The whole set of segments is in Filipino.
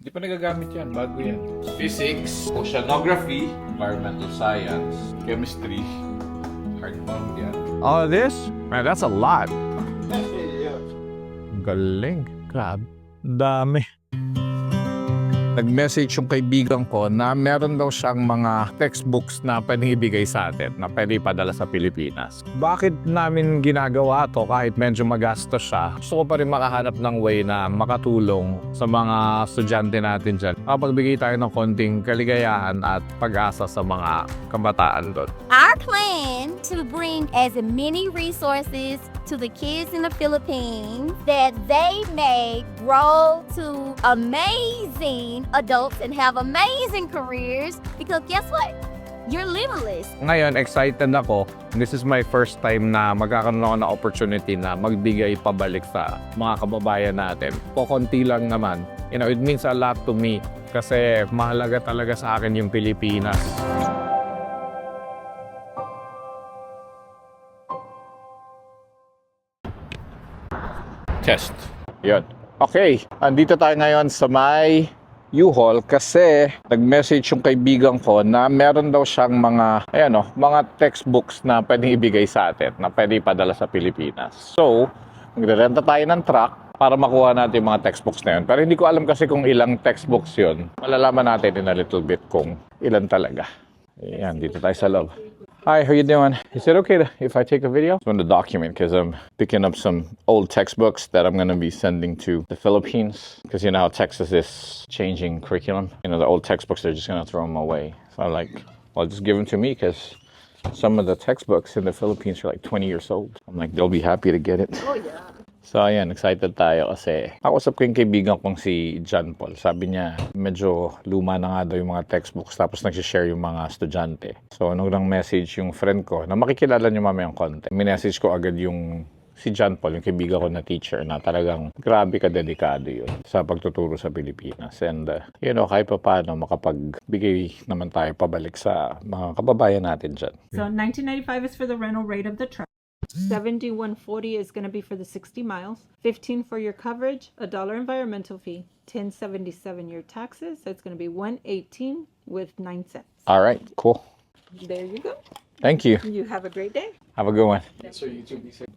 Hindi pa nagagamit yan. Bago yan. Physics, oceanography, environmental science, chemistry, hardbound yan. All of this? Man, that's a lot. Galing. Grab. Dami. Nag-message yung kaibigan ko na meron daw siyang mga textbooks na pwedeng sa atin na pwede ipadala sa Pilipinas. Bakit namin ginagawa to kahit medyo magastos siya? Gusto ko pa rin makahanap ng way na makatulong sa mga estudyante natin dyan. Makapagbigay tayo ng konting kaligayahan at pag-asa sa mga kabataan doon. Our plan to bring as many resources to the kids in the Philippines that they may grow to amazing adults and have amazing careers because guess what? You're limitless. Ngayon, excited ako. This is my first time na magkakaroon ako ng opportunity na magbigay pabalik sa mga kababayan natin. Po konti lang naman. You know, it means a lot to me kasi mahalaga talaga sa akin yung Pilipinas. Test. Yun. Okay, andito tayo ngayon sa may U-Haul kasi nag-message yung kaibigan ko na meron daw siyang mga, ayan o, mga textbooks na pwedeng ibigay sa atin, na pwede ipadala sa Pilipinas. So, magre-renta tayo ng truck para makuha natin yung mga textbooks na yun. Pero hindi ko alam kasi kung ilang textbooks yun. Malalaman natin in a little bit kung ilan talaga. Ayan, dito tayo sa loob. Hi, how you doing? Is it okay to, if I take a video? I want to document because I'm picking up some old textbooks that I'm going to be sending to the Philippines because you know how Texas is changing curriculum. You know, the old textbooks, they're just going to throw them away. So I'm like, well, just give them to me because some of the textbooks in the Philippines are like 20 years old. I'm like, they'll be happy to get it. Oh, yeah. So, ayan, excited tayo kasi nakausap ko yung kaibigan kong si John Paul. Sabi niya, medyo luma na nga daw yung mga textbooks tapos nagsishare yung mga estudyante. So, nung nang message yung friend ko na makikilala niyo mamayang konti, minessage ko agad yung si John Paul, yung kaibigan ko na teacher na talagang grabe ka dedikado yun sa pagtuturo sa Pilipinas. And, uh, you know, kahit pa paano makapagbigay naman tayo pabalik sa mga kababayan natin dyan. So 1995 is for the rental rate of the truck. 7140 is going to be for the 60 miles. 15 for your coverage, a dollar environmental fee, 1077 your taxes. So it's going to be 118 with 9 cents. All right, cool. There you go. Thank you. You have a great day. Have a good one.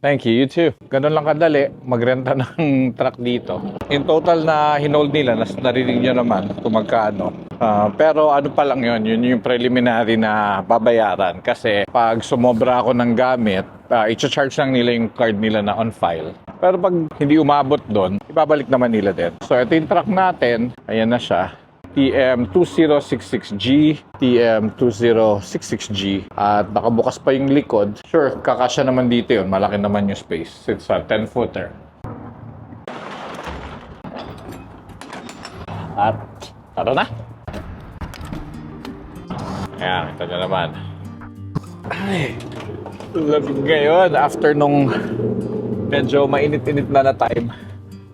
Thank you. You too. Ganun lang kadali, magrenta ng truck dito. In total na hinold nila, nas narinig nyo naman kung magkano. Ah, pero ano pa lang yun, yun yung preliminary na babayaran. Kasi pag sumobra ako ng gamit, uh, i-charge lang nila yung card nila na on file. Pero pag hindi umabot doon, ibabalik naman nila din. So ito yung truck natin. Ayan na siya. TM2066G, TM2066G at nakabukas pa yung likod. Sure, kakasya naman dito yun. Malaki naman yung space. It's a 10 footer. At tara na. Ayan, ito nyo naman. Ay, lamig ngayon after nung medyo mainit-init na na time.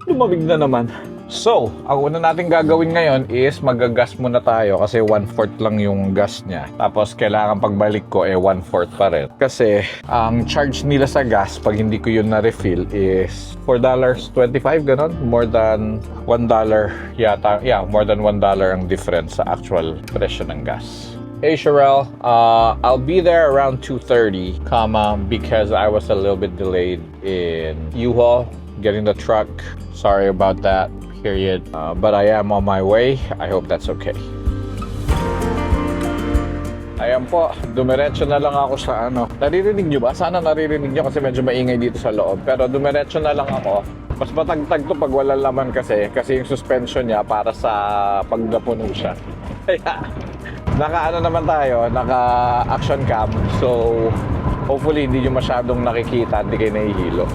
Lumamig na naman. So, ang una natin gagawin ngayon is magagas muna tayo kasi 1/4 lang yung gas niya. Tapos kailangan pagbalik ko eh 1/4 pa rin. Kasi ang charge nila sa gas pag hindi ko yun na-refill is $4.25 ganon. More than $1 yata. Yeah, more than $1 ang difference sa actual presyo ng gas. Hey Sherelle, uh, I'll be there around 2.30, comma, because I was a little bit delayed in U-Haul, getting the truck. Sorry about that, period. Uh, but I am on my way. I hope that's okay. Ayan po, dumiretso na lang ako sa ano. Naririnig nyo ba? Sana naririnig nyo kasi medyo maingay dito sa loob. Pero dumiretso na lang ako. Mas matagtag to pag wala laman kasi. Kasi yung suspension niya para sa pagdapuno siya. Kaya, naka ano naman tayo, naka action cam. So, hopefully hindi nyo masyadong nakikita, hindi kayo nahihilo.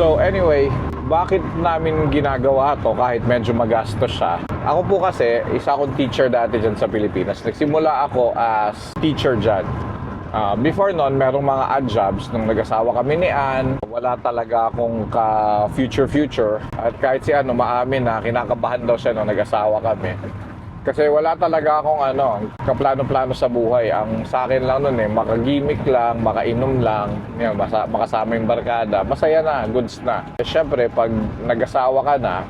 So anyway, bakit namin ginagawa to kahit medyo magastos siya? Ako po kasi, isa akong teacher dati dyan sa Pilipinas. Nagsimula ako as teacher dyan. Ah, before nun, merong mga odd jobs. Nung nag-asawa kami ni Ann, wala talaga akong ka-future-future. At kahit si ano, maamin na kinakabahan daw siya nung nag-asawa kami. Kasi wala talaga akong ano, kaplano-plano sa buhay. Ang sa akin lang nun eh, makagimik lang, makainom lang, yun, masa, makasama yung barkada. Masaya na, goods na. Eh, Siyempre, pag nag-asawa ka na,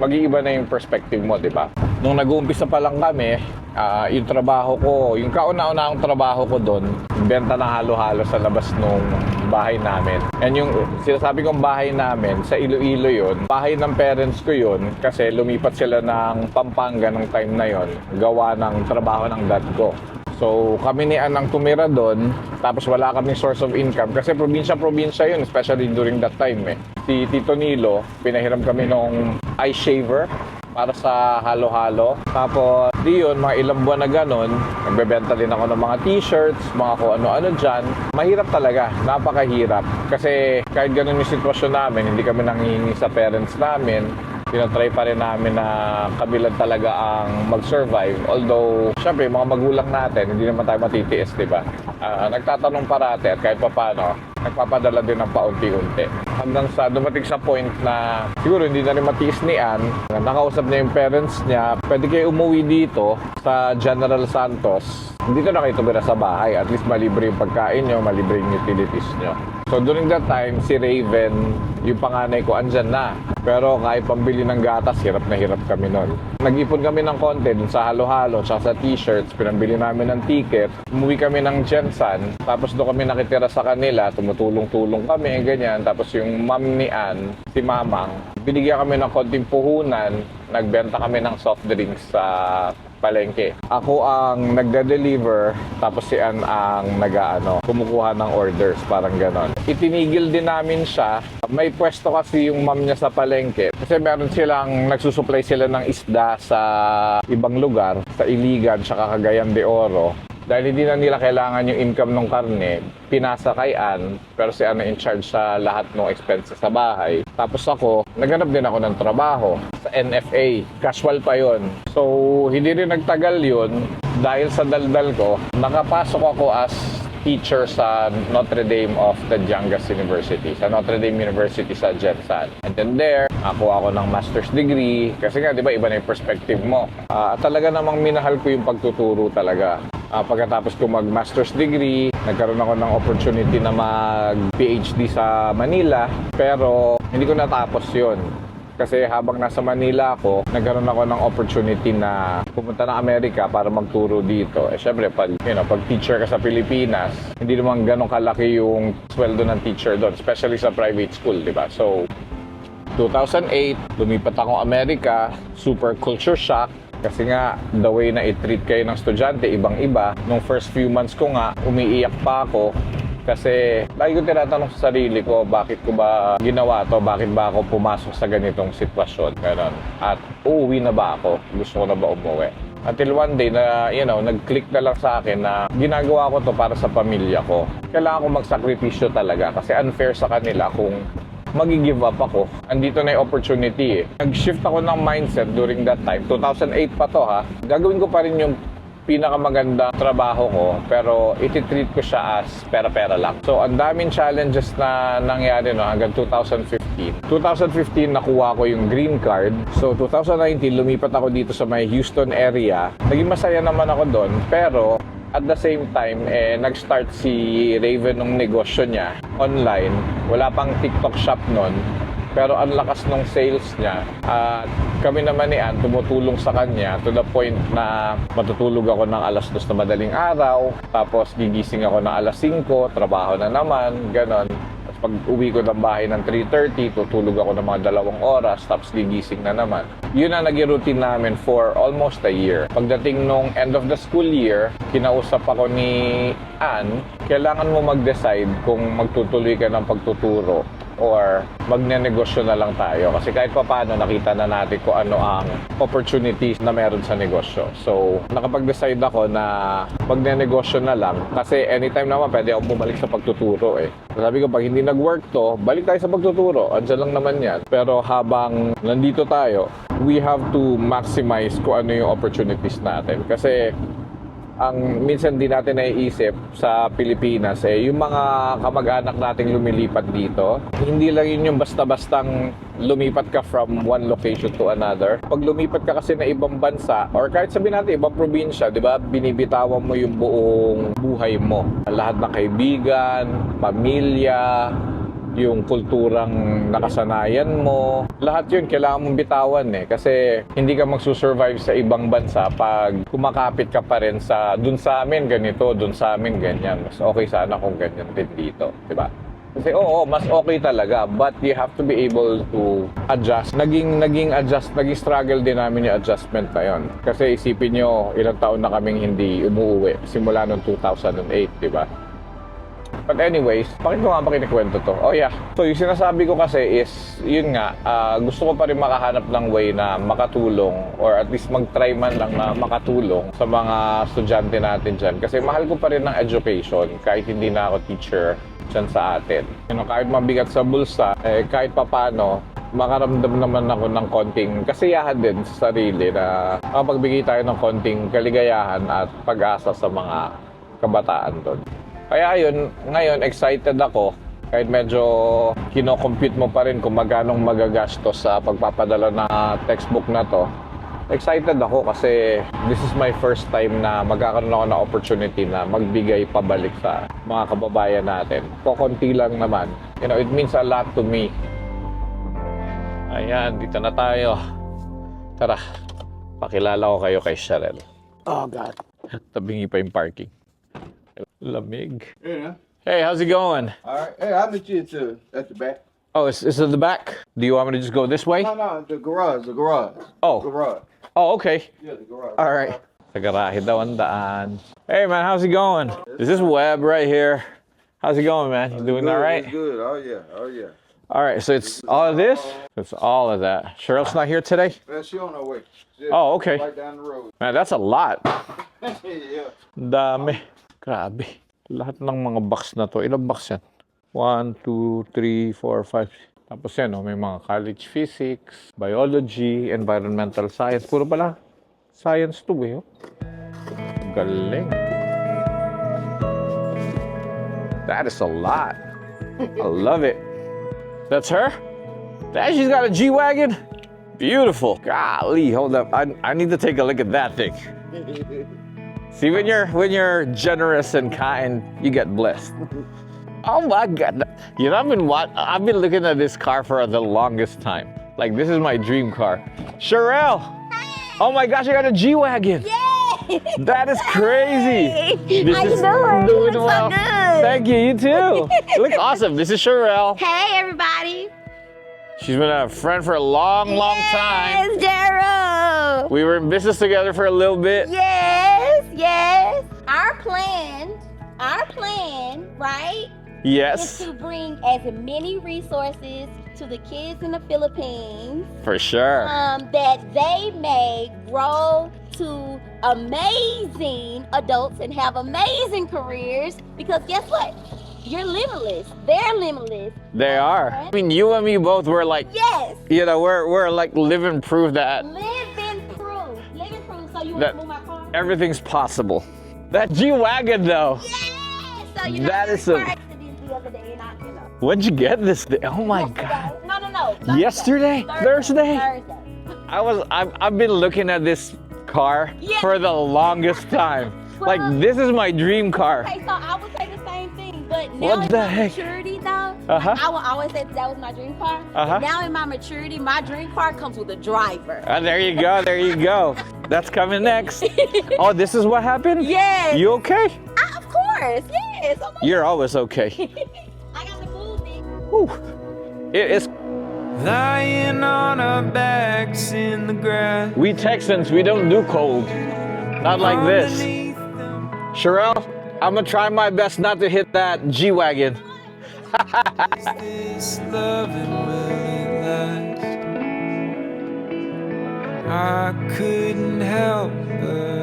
mag-iiba na yung perspective mo, di ba? Nung nag-uumpisa pa lang kami, ah, yung trabaho ko, yung kauna-una akong trabaho ko doon, benta ng halo-halo sa labas nung bahay namin. And yung sinasabi kong bahay namin, sa Iloilo yon bahay ng parents ko yon kasi lumipat sila ng Pampanga nung time na yon gawa ng trabaho ng dad ko. So, kami ni Anang tumira doon, tapos wala kaming source of income kasi probinsya-probinsya yun, especially during that time eh. Si Tito Nilo, pinahiram kami nung eye shaver para sa halo-halo. Tapos, di yun, mga ilang buwan na ganun, nagbebenta din ako ng mga t-shirts, mga kung ano-ano dyan. Mahirap talaga, napakahirap. Kasi kahit ganun yung sitwasyon namin, hindi kami nanghihingi sa parents namin tinatry pa rin namin na kami lang talaga ang mag-survive. Although, syempre, mga magulang natin, hindi naman tayo matitiis, di ba? Ah, nagtatanong parate at kahit pa paano, nagpapadala din ng paunti-unti. Hanggang sa dumating sa point na siguro hindi na rin matiis ni Ann, na nakausap niya yung parents niya, pwede kayo umuwi dito sa General Santos. Dito na kayo tumira sa bahay. At least malibre yung pagkain nyo, malibre yung utilities nyo. So during that time, si Raven, yung panganay ko, andyan na. Pero kahit pambili ng gatas, hirap na hirap kami nun. Nag-ipon kami ng konti dun sa halo-halo, tsaka sa t-shirts, pinambili namin ng ticket. Umuwi kami ng Jensan, tapos doon kami nakitira sa kanila, tumutulong-tulong kami, ganyan. Tapos yung mom ni Ann, si Mamang, binigyan kami ng konting puhunan, nagbenta kami ng soft drinks sa palengke. Ako ang nagde-deliver, tapos si Ann ang nag-ano, kumukuha ng orders, parang ganon. Itinigil din namin siya. May pwesto kasi yung mom niya sa palengke. Kasi meron silang, nagsusupply sila ng isda sa ibang lugar, sa Iligan, tsaka Cagayan de Oro. Dahil hindi na nila kailangan yung income ng karne, pinasa kay Ann, pero si Ann na in charge sa lahat ng expenses sa bahay. Tapos ako, naghanap din ako ng trabaho sa NFA. Casual pa yon. So, hindi rin nagtagal yun dahil sa daldal ko, nakapasok ako as teacher sa Notre Dame of the Jangas University, sa Notre Dame University sa Jetsan. And then there, ako ako ng master's degree. Kasi nga, di ba, iba na yung perspective mo. At talaga namang minahal ko yung pagtuturo talaga. Ah, pagkatapos ko mag-master's degree, nagkaroon ako ng opportunity na mag-PhD sa Manila. Pero hindi ko natapos yon kasi habang nasa Manila ako, nagkaroon ako ng opportunity na pumunta ng Amerika para magturo dito. Eh syempre, pag, you know, pag teacher ka sa Pilipinas, hindi naman ganun kalaki yung sweldo ng teacher doon, especially sa private school, di ba? So, 2008, lumipat ako Amerika, super culture shock. Kasi nga, the way na i-treat kayo ng estudyante, ibang-iba. Nung first few months ko nga, umiiyak pa ako. Kasi lagi ko tinatanong sa sarili ko, bakit ko ba ginawa to? Bakit ba ako pumasok sa ganitong sitwasyon? Ganon. At uuwi na ba ako? Gusto ko na ba umuwi? Until one day na, you know, nag-click na lang sa akin na ginagawa ko to para sa pamilya ko. Kailangan ko magsakripisyo talaga kasi unfair sa kanila kung magi-give up ako. Andito na yung opportunity eh. Nag-shift ako ng mindset during that time. 2008 pa to ha. Gagawin ko pa rin yung pinakamaganda trabaho ko pero ititreat ko siya as pera-pera lang. So ang daming challenges na nangyari no hanggang 2015. 2015 nakuha ko yung green card. So 2019 lumipat ako dito sa may Houston area. Naging masaya naman ako doon pero at the same time, eh, nag-start si Raven ng negosyo niya online. Wala pang TikTok shop nun. Pero ang lakas ng sales niya. At kami naman ni Ann, tumutulong sa kanya to the point na matutulog ako ng alas 2 na madaling araw. Tapos gigising ako ng alas 5, trabaho na naman, ganon. Pag uwi ko ng bahay ng 3.30, tutulog ako ng mga dalawang oras, tapos gigising na naman. Yun ang naging routine namin for almost a year. Pagdating nung end of the school year, kinausap ako ni Ann, kailangan mo mag-decide kung magtutuloy ka ng pagtuturo or magnenegosyo na lang tayo. Kasi kahit pa paano, nakita na natin kung ano ang opportunities na meron sa negosyo. So, nakapag-decide ako na magnenegosyo na lang. Kasi anytime naman, pwede akong bumalik sa pagtuturo eh. Sabi ko, pag hindi nag-work to, balik tayo sa pagtuturo. Andiyan lang naman yan. Pero habang nandito tayo, we have to maximize kung ano yung opportunities natin. Kasi ang minsan di natin naiisip sa Pilipinas eh yung mga kamag-anak nating lumilipat dito hindi lang yun yung basta-bastang lumipat ka from one location to another. Pag lumipat ka kasi na ibang bansa or kahit sabihin natin ibang probinsya di ba binibitawan mo yung buong buhay mo. Lahat ng kaibigan pamilya yung kulturang nakasanayan mo. Lahat yun kailangan mong bitawan eh. Kasi hindi ka magsusurvive sa ibang bansa pag kumakapit ka pa rin sa dun sa amin ganito, dun sa amin ganyan. Mas okay sana kung ganyan din dito. di ba? Kasi oo, mas okay talaga. But you have to be able to adjust. Naging, naging adjust, naging struggle din namin yung adjustment na yun. Kasi isipin nyo, ilang taon na kaming hindi umuwi. Simula noong 2008, di ba? But anyways, bakit ko nga ba kinikwento to? Oh yeah. So yung sinasabi ko kasi is, yun nga, ah, gusto ko pa rin makahanap ng way na makatulong or at least mag-try man lang na makatulong sa mga estudyante natin dyan. Kasi mahal ko pa rin ng education kahit hindi na ako teacher dyan sa atin. You know, kahit mabigat sa bulsa, eh, kahit papano, makaramdam naman ako ng konting kasiyahan din sa sarili na makapagbigay tayo ng konting kaligayahan at pag-asa sa mga kabataan doon. Kaya yun, ngayon excited ako kahit medyo kino-compute mo pa rin kung magkano magagastos sa pagpapadala na textbook na to. Excited ako kasi this is my first time na magkakaroon ako ng opportunity na magbigay pabalik sa mga kababayan natin. Kokonti lang naman. You know, it means a lot to me. Ayan, dito na tayo. Tara, pakilala ko kayo kay Sharel. Oh, God. Tabingi pa yung parking. Lamig. Yeah. Hey, how's it going? All right. Hey, I'll meet you at the, at the back. Oh, it's, is it the back? Do you want me to just go this way? No, no, the garage, the garage. Oh. Garage. Oh, okay. Yeah, the garage. All right. Daw ang daan. Hey, man, how's it going? Is this is Webb right here. How's it going, man? You doing Good, all right? it's good. Oh, yeah. Oh, yeah. All right, so it's all of this? It's all of that. Cheryl's not here today? Well, she on her way. She Oh, okay. Right down the road. Man, that's a lot. yeah. Dami. Grabe. Lahat ng mga box na to. Ilang box yan? 1, 2, 3, 4, 5. Tapos yan, oh, may mga college physics, biology, environmental science. Puro pala science to eh. Oh. Galing. That is a lot. I love it. That's her? That she's got a G-Wagon? Beautiful. Golly, hold up. I, I need to take a look at that thing. See, when you're when you're generous and kind, you get blessed. Oh my God! You know, I've been I've been looking at this car for the longest time. Like this is my dream car. Sherelle! Oh my gosh, I got a G wagon. Yay! That is crazy. This you is doing? You doing look so well. good. Thank you. You too. you look awesome. This is Sherelle. Hey, everybody. She's been a friend for a long, long time. Yes, Daryl. We were in business together for a little bit. Yes, yes. Our plan, our plan, right, Yes. is to bring as many resources to the kids in the Philippines for sure. um, that they may grow to amazing adults and have amazing careers. Because guess what? You're limitless. They're limitless. They are. I mean, you and me both were like, Yes. you know, we're we're like living proof that Living proof. Living proof. So you want That- to move my? Everything's possible. That G wagon though. Yes. So you know, That I is a- car accident the other day, and I, you know. When'd you get this? Oh my god. Yesterday. No, no, no. Thursday. Yesterday? Thursday? Thursday. I was I've, I've been looking at this car Yeah. for the longest time. Like this is my dream car. Okay, so but now What in the my heck? maturity though, Uh-huh. like, I will always say that was my dream car. Uh-huh. Now in my maturity, my dream car comes with a driver. Ah, there you go. There you go. That's coming next. Oh, this is what happened? Yes. You okay? Ah, of course. Yes. Oh You're always okay. I got to move it. Whew. It is Lying on our backs in the grass. we Texans, we don't do cold. Not like this. Underneath Sherelle, I'm gonna try my best not to hit that G wagon. I couldn't help but.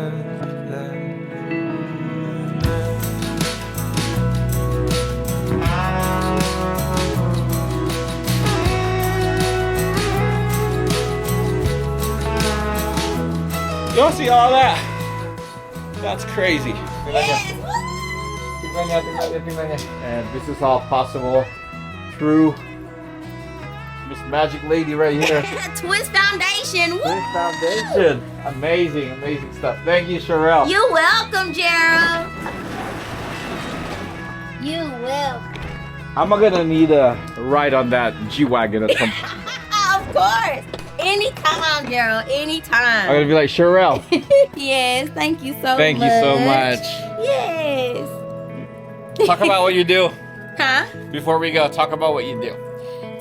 See all that? That's crazy. Yes. And this is all possible through Miss Magic Lady right here. Twist Foundation. Woo! This foundation. Amazing, amazing stuff. Thank you, Sherelle. You're welcome, Gerald. You welcome. I'm gonna need a ride on that G-Wagon at some point. Of course. Anytime, girl. Anytime. I'm gonna be like, Sherelle, yes, thank you so much. thank much. you so much. Yes. Talk about what you do. Huh? Before we go, talk about what you do.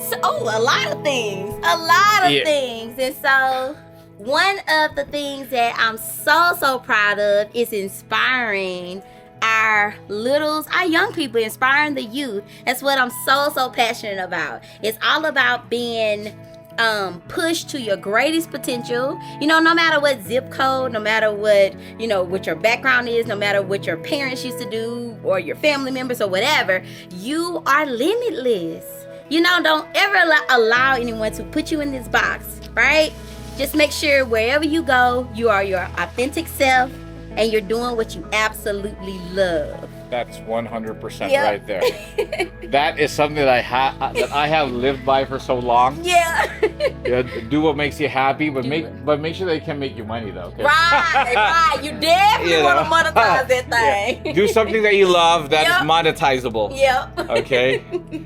So, oh, a lot of things. A lot of Yeah. things. And so, one of the things that I'm so, so proud of is inspiring our littles, our young people, inspiring the youth. That's what I'm so, so passionate about. It's all about being um, to your greatest potential. You know, no matter what zip code, no matter what, you know, what your background is, no matter what your parents used to do or your family members or whatever, you are limitless. You know, don't ever allow anyone to put you in this box, right? Just make sure wherever you go, you are your authentic self and you're doing what you absolutely love. That's 100% Yeah. right there. that is something that I have that I have lived by for so long. Yeah. Yeah, do what makes you happy, but Do make it. but make sure they can make you money though. okay? right, right. You definitely You want to monetize that Yeah. thing. Do something that you love that is Yep. monetizable. Yep. Okay.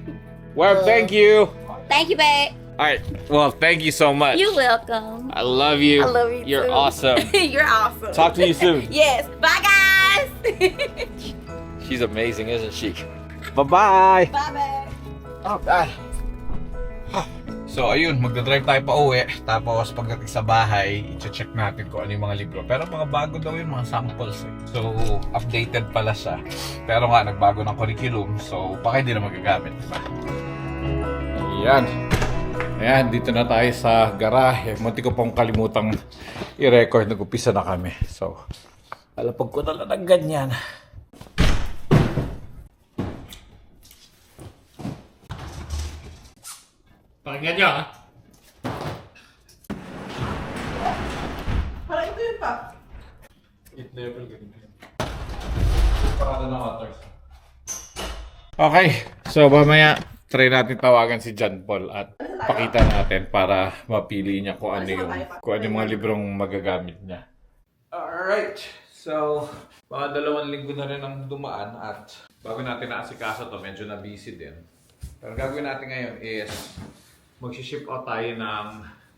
Well, uh. thank you. Thank you, babe. All right. Well, thank you so much. You're welcome. I love you. I love you You're too. awesome. You're awesome. Talk to you soon. Yes. Bye, guys. She's amazing, isn't she? Bye-bye. Bye, babe. Oh, God. So, ayun, magdadrive tayo pa uwi. Tapos, pagdating sa bahay, i-check natin kung ano yung mga libro. Pero mga bago daw yung mga samples eh. So, updated pala siya. Pero nga, nagbago ng curriculum. So, baka hindi na magagamit, diba? Ayan. Ayan, dito na tayo sa garahe. Munti ko pong kalimutang i-record. Nag-upisa na kami. So, alapag ko na lang ng ganyan. Pakinggan nyo, ha? Parang ito yun pa. It level ganyan. Parada ng others. Okay, so mamaya try natin tawagan si John Paul at pakita natin para mapili niya kung ano yung kung ano yung mga librong magagamit niya. Alright, so mga dalawang linggo na rin ang dumaan at bago natin naasikaso to, medyo na busy din. Pero gagawin natin ngayon is mag-ship out tayo ng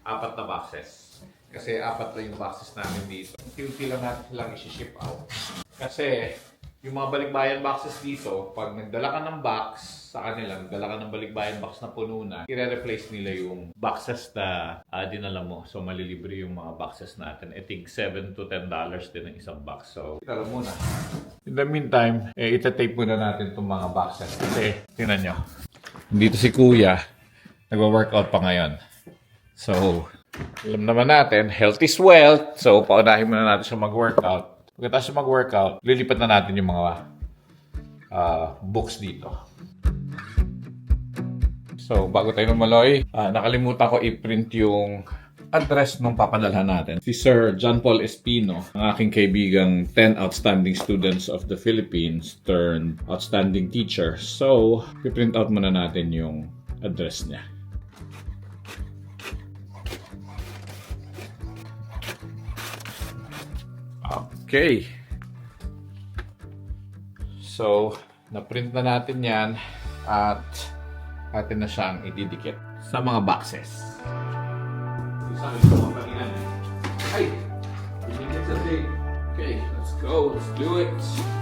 apat na boxes. Kasi apat lang yung boxes namin dito. Unti-unti lang natin silang i-ship out. Kasi yung mga balikbayan boxes dito, pag nagdala ka ng box sa kanila, nagdala ka ng balikbayan box na puno na, i-replace nila yung boxes na ah, dinala mo. So, malilibre yung mga boxes natin. I think 7 to 10 dollars din ang isang box. So, tala muna. In the meantime, eh, itatape muna natin itong mga boxes. Kasi, tingnan nyo. Dito si Kuya, nagwa-workout pa ngayon. So, alam naman natin, health is wealth. So, paunahin muna natin siya mag-workout. Pagkatapos siya mag-workout, lilipat na natin yung mga ah, books dito. So, bago tayo lumaloy, ah, nakalimutan ko i-print yung address nung papadalhan natin. Si Sir John Paul Espino, ang aking kaibigang 10 outstanding students of the Philippines turned outstanding teacher. So, i-print out muna natin yung address niya. Okay. So, na-print na natin yan at atin na siyang ididikit sa mga boxes. Isa ito mga palingan. Ay! Ididikit sa. Okay, let's go. Let's do it.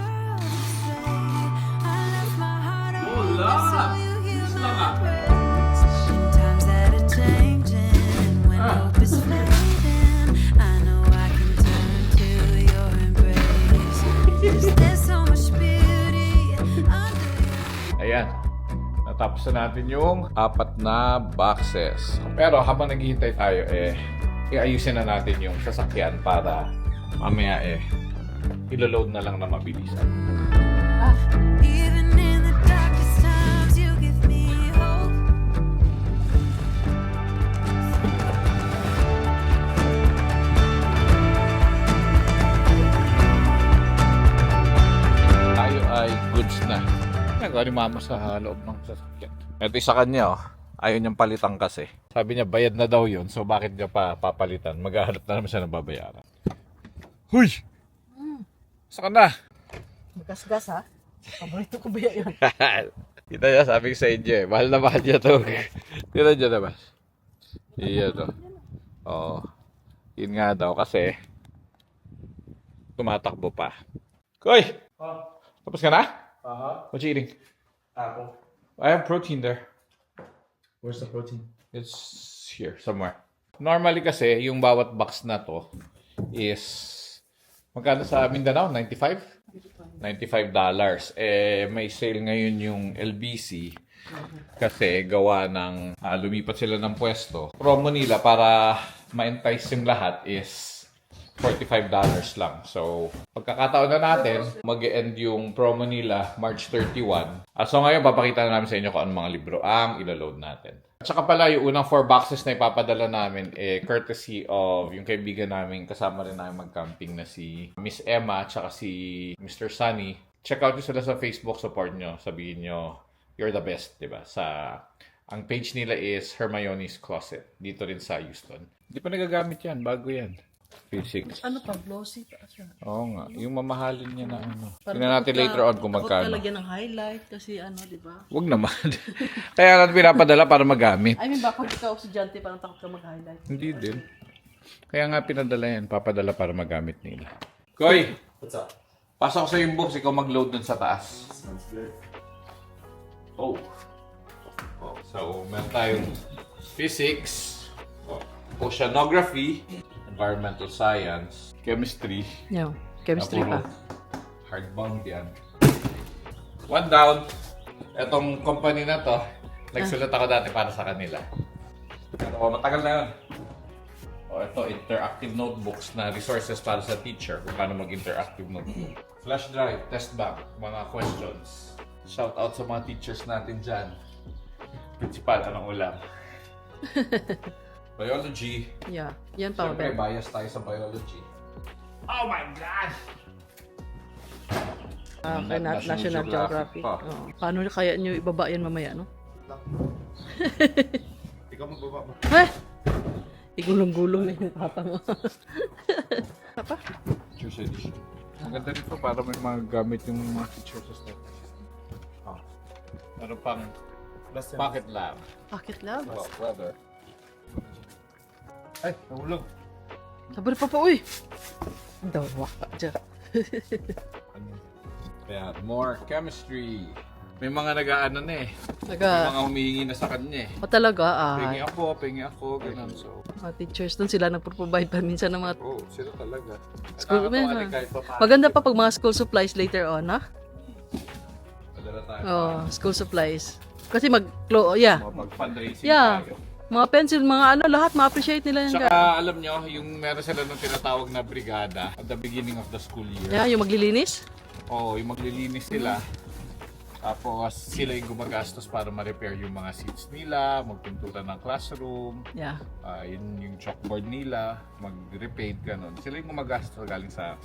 Natapos na natin yung apat na boxes. Pero habang naghihintay tayo, eh, iayusin na natin yung sasakyan para mamaya eh, ilo-load na lang na mabilisan. Ay goods na. Nagawa ni mama sa loob ng sasakyan. Ito isa kanya oh. Ayaw niyang palitan kasi. Sabi niya bayad na daw yun. So bakit niya pa papalitan? Maghahanap na naman siya ng babayaran. Huy! Saan ka na? Gas-gas ha? Paborito ko ba yan? Kita niya, sabi ko sa inyo eh. Mahal na mahal niya to. Kita niyo naman. Iyan to. Oo. Yun nga daw kasi tumatakbo pa. Koy! Tapos ka na? Uh-huh. What you eating? Apple. I have protein there. Where's the protein? It's here, somewhere. Normally kasi, yung bawat box na to is, magkano sa Mindanao? 95? 95 dollars. Eh, may sale ngayon yung LBC kasi gawa ng ah, lumipat sila ng pwesto. Promo nila para ma-entice yung lahat is $45 lang. So, pagkakataon na natin, mag end yung promo nila March 31. Ah, so ngayon, papakita na namin sa inyo kung anong mga libro ang ilaload natin. At saka pala, yung unang four boxes na ipapadala namin, eh, courtesy of yung kaibigan namin, kasama rin namin mag-camping na si Miss Emma, at saka si Mr. Sunny. Check out nyo sila sa Facebook, support nyo, sabihin nyo, you're the best, di ba? Sa, ang page nila is Hermione's Closet, dito rin sa Houston. Hindi pa nagagamit yan, bago yan. Physics. Ano pa, glossy pa siya. Oo nga, yung mamahalin niya na ano. Tingnan natin later on kung magkano. ka lagyan ng highlight kasi ano, di ba? Huwag naman. Kaya natin pinapadala para magamit. I mean, baka pag ikaw estudyante, parang takot ka mag-highlight. Hindi din. Kaya nga pinadala yan, papadala para magamit nila. Koy! What's up? Pasok sa yung books, ikaw mag-load dun sa taas. Sounds good. Oh. oh so, meron tayong physics, oceanography, environmental science, chemistry, Yeah, chemistry pa. Hardbound yan. One down. Etong company na to, nagsulat ako dati para sa kanila. Pero oh, matagal na yun. O ito, interactive notebooks na resources para sa teacher kung paano mag-interactive notebook. Flash drive, test bank, mga questions. Shout out sa mga teachers natin dyan. Principal, anong ulam? Biology. Yeah, yan pa. Siyempre, bias tayo sa biology. Oh my God! Ah, kay Na- na- National Geographic. pa. Oo. Paano kaya nyo ibaba yan mamaya, no? Ikaw magbaba mo. Eh! Igulong-gulong na yung papa mo. Apa? Teacher's edition. Ang ganda nito para may mga gamit yung mga teachers sa stuff. Oh. Meron pang Last time. pocket lab. Pocket lab. Oh, weather. Ay, nahulog. Sabar pa pa, uy! Dawa ka dyan. Kaya, more chemistry. May mga nag-aano na eh. May mga humihingi na sa kanya eh. o talaga, ah. Pengi ako, pengi ako, ganun. So, Mga teachers dun sila nagpo-provide pa minsan ng mga oh, sila talaga. School Nakakatawa rin kahit pa paano. Maganda pa pag mga school supplies later on, ha? Padala tayo. Oh, school supplies. Kasi mag, clo- yeah. Mag-fundraising Yeah. tayo. Mga pencil, mga ano, lahat ma-appreciate nila yan. Tsaka guys. alam nyo, yung meron sila nung tinatawag na brigada at the beginning of the school year. Yeah, yung maglilinis. Oo, yung maglilinis sila. Tapos sila yung gumagastos para ma-repair yung mga seats nila, magpintura ng classroom, Yeah. ah, yun yung chalkboard nila, mag-repaint, ganun. Sila yung gumagastos galing sa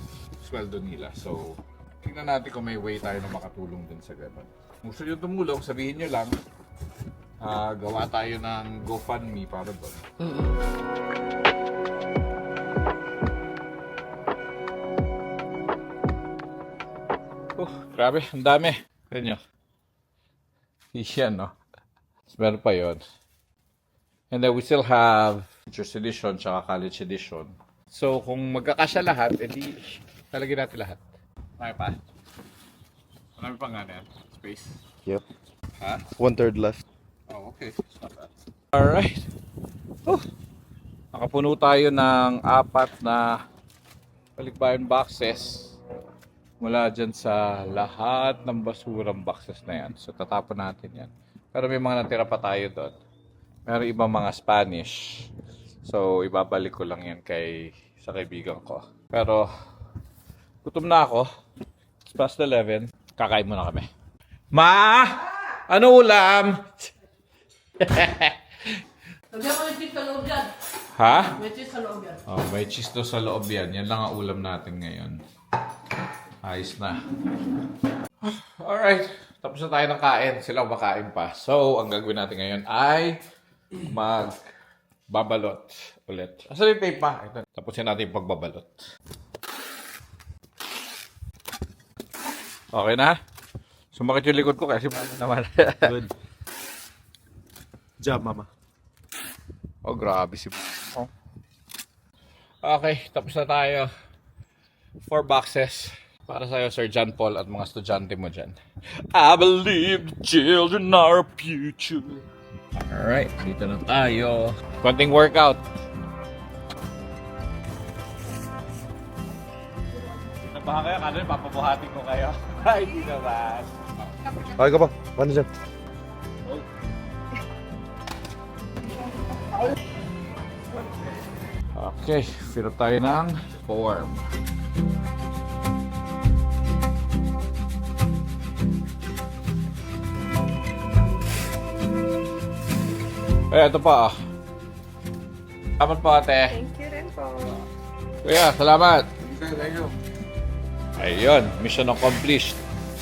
sweldo nila. So, tingnan natin kung may way tayo na makatulong din sa ganun. Kung gusto nyo tumulong, sabihin nyo lang, ah, gawa tayo ng GoFundMe para doon. Mm-mm. Oh, grabe, ang dami. Tignan nyo. Yan, no? Meron pa yun. And then we still have Teacher's Edition tsaka College Edition. So, kung magkakasya lahat, edi talagyan natin lahat. Marami pa. Marami pa nga na yan. Space. Yep. Ha? One third left. Alright. Oh. Nakapuno tayo ng apat na balikbayan boxes mula dyan sa lahat ng basurang boxes na yan. So, tatapon natin yan. Pero may mga natira pa tayo doon. Meron ibang mga Spanish. So, ibabalik ko lang yan kay sa kaibigan ko. Pero, gutom na ako. It's past 11. Kakain muna kami. Ma! Ano ulam? Lagyan mo yung cheese sa loob yan. Ha? May cheese sa loob yan. Oh, may cheese daw sa loob yan. Yan lang ang ulam natin ngayon. Ayos na. Alright. Tapos na tayo ng kain. Sila kumakain pa. So, ang gagawin natin ngayon ay mag babalot ulit. Asa yung tape pa? Ito. Tapusin natin yung pagbabalot. Okay na? Sumakit yung likod ko kasi naman. Good. Job, mama. oh, grabe si oh. Okay, tapos na tayo. Four boxes para sa'yo, Sir John Paul at mga estudyante mo dyan. I believe the children are our future. Alright, dito na tayo. Konting workout. Nabaha kayo, kano papabuhatin ko kayo. Ay, di naman. Okay ka pa. Paano dyan? Okay, fill tayo ng form. Eh, ito pa. ah. Salamat po ate. Thank you rin po. Kuya, salamat. Thank you. Ayun, mission accomplished.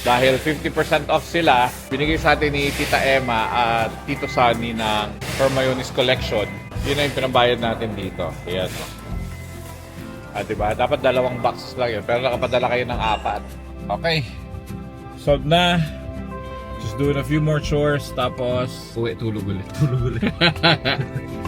Dahil 50% off sila, binigay sa atin ni Tita Emma at Tito Sunny ng Hermione's Collection. Yun na yung pinabayad natin dito. Ayan. Ah, diba? Dapat dalawang boxes lang yun. Pero nakapadala kayo ng apat. Okay. Solved na. Just doing a few more chores. Tapos, uwi, tulog ulit. Tulog ulit.